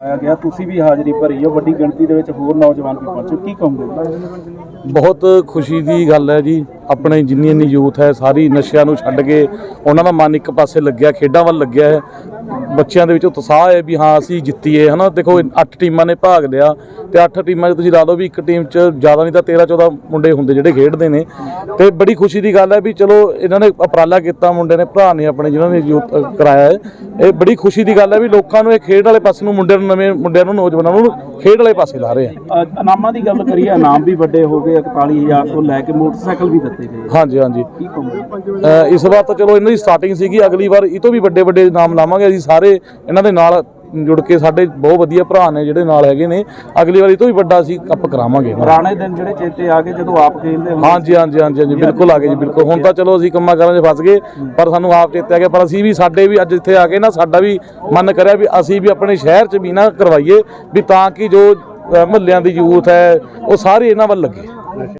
ਆਇਆ ਗਿਆ। ਤੁਸੀਂ ਵੀ ਹਾਜ਼ਰੀ ਭਰੀ ਹੋ। ਵੱਡੀ ਗਿਣਤੀ ਦੇ ਵਿੱਚ ਹੋਰ ਨੌਜਵਾਨ ਵੀ ਪਹੁੰਚੇ। ਕੀ ਕਹੋਗੇ? ਬਹੁਤ ਖੁਸ਼ੀ ਦੀ ਗੱਲ ਹੈ ਜੀ। ਆਪਣੇ ਜਿੰਨੀ ਇੰਨੀ ਯੂਥ ਹੈ ਸਾਰੀ ਨਸ਼ਿਆਂ ਨੂੰ ਛੱਡ ਕੇ ਉਹਨਾਂ ਦਾ ਮਨ ਇੱਕ ਪਾਸੇ ਲੱਗਿਆ ਖੇਡਾਂ ਵੱਲ ਲੱਗਿਆ ਹੈ। ਬੱਚਿਆਂ ਦੇ ਵਿੱਚ ਉਤਸ਼ਾਹ ਹੈ ਵੀ ਹਾਂ ਅਸੀਂ ਜਿੱਤੀਏ ਹਨਾ? ਦੇਖੋ 8 ਟੀਮਾਂ ਨੇ ਭਾਗ ਲਿਆ ਤੇ 8 ਟੀਮਾਂ 'ਚ ਤੁਸੀਂ ਲਾ ਲਓ ਵੀ ਇੱਕ ਟੀਮ 'ਚ ਜ਼ਿਆਦਾ ਨਹੀਂ ਤਾਂ 13 14 ਮੁੰਡੇ ਹੁੰਦੇ ਜਿਹੜੇ ਖੇਡਦੇ ਨੇ। ਤੇ ਬੜੀ ਖੁਸ਼ੀ ਦੀ ਗੱਲ ਹੈ ਵੀ ਚਲੋ ਇਹਨਾਂ ਨੇ ਉਪਰਾਲਾ ਕੀਤਾ ਮੁੰਡੇ ਨੇ ਭਰਾ ਨੇ ਆਪਣੇ ਜਿਨ੍ਹਾਂ ਨੇ ਯੂਥ ਅ, ਕਰਾਇਆ ਹੈ। ਇਹ ਬੜੀ ਖੁਸ਼ੀ ਦੀ ਗੱਲ ਹੈ ਵੀ ਲੋਕਾਂ ਨੂੰ ਇਹ ਖੇਡ ਵਾਲੇ ਪਾਸੇ ਨੂੰ ਮੁੰਡਿਆਂ ਨੂੰ ਨਵੇਂ ਮੁੰਡਿਆਂ ਨੂੰ ਨੌਜਵਾਨਾਂ ਨੂੰ ਖੇਡ ਵਾਲੇ ਪਾਸੇ ਲਾ ਰਹੇ ਆ। ਇਨਾਮਾਂ ਦੀ ਗੱਲ ਕਰੀਏ ਇਨਾਮ ਵੀ ਵੱਡੇ ਹੋ ਗਏ 41000 ਤੋਂ ਲੈ ਕੇ ਮੋਟਰਸਾਈਕਲ ਵੀ ਦਿੱਤੇ। ਗਏ ਹਾਂਜੀ ਹਾਂਜੀ। ਕੀ ਕਹੋਗੇ ਅ, ਇਸ ਵਾਰ ਤਾਂ ਚਲੋ ਇਹਨਾਂ ਦੀ ਸਟਾਰਟਿੰਗ ਸੀਗੀ ਅਗਲੀ ਵਾਰ ਇਹ ਤੋਂ ਵੀ ਵੱਡੇ ਵੱਡੇ ਨਾਮ ਲਾਵਾਂਗੇ ਅਸੀਂ ਸਾਰੇ ਇਹਨਾਂ ਦੇ ਨਾਲ ਜੁੜ ਕੇ ਸਾਡੇ ਬਹੁਤ ਵਧੀਆ ਭਰਾ ਨੇ ਜਿਹੜੇ ਨਾਲ ਹੈਗੇ ਨੇ। ਅਗਲੀ ਵਾਰ ਇਹ ਤੋਂ ਵੀ ਵੱਡਾ ਅਸੀਂ ਕੱਪ ਕਰਾਵਾਂਗੇ ਇਹਨਾਂ ਦਾ। ਪੁਰਾਣੇ ਦਿਨ ਜਿਹੜੇ ਚੇਤੇ ਆ ਗਏ ਜਦੋਂ ਆਪ ਖੇਡਦੇ ਹੁੰਦੇ ਹਾਂਜੀ ਹਾਂਜੀ ਹਾਂਜੀ ਹਾਂਜੀ ਬਿਲਕੁਲ ਆ ਗਏ ਜੀ ਬਿਲਕੁਲ। ਹੁਣ ਤਾਂ ਚਲੋ ਅਸੀਂ ਕੰਮਾਂ ਕਾਰਾਂ 'ਚ ਫਸ ਗਏ ਪਰ ਸਾਨੂੰ ਆਪ ਚੇਤੇ ਆ ਗਿਆ। ਪਰ ਅਸੀਂ ਵੀ ਸਾਡੇ ਵੀ ਅੱਜ ਇੱਥੇ ਆ ਕੇ ਨਾ ਸਾਡਾ ਵੀ ਮਨ ਕਰਿਆ ਵੀ ਅਸੀਂ ਵੀ ਆਪਣੇ ਸ਼ਹਿਰ 'ਚ ਵੀ ਨਾ ਕਰਵਾਈਏ ਵੀ ਤਾਂ ਕਿ ਜੋ ਮਹੱਲਿਆਂ ਦੀ ਯੂਥ ਹੈ ਉਹ ਸਾਰੇ ਇਹਨਾਂ ਵੱਲ ਲੱਗੇ।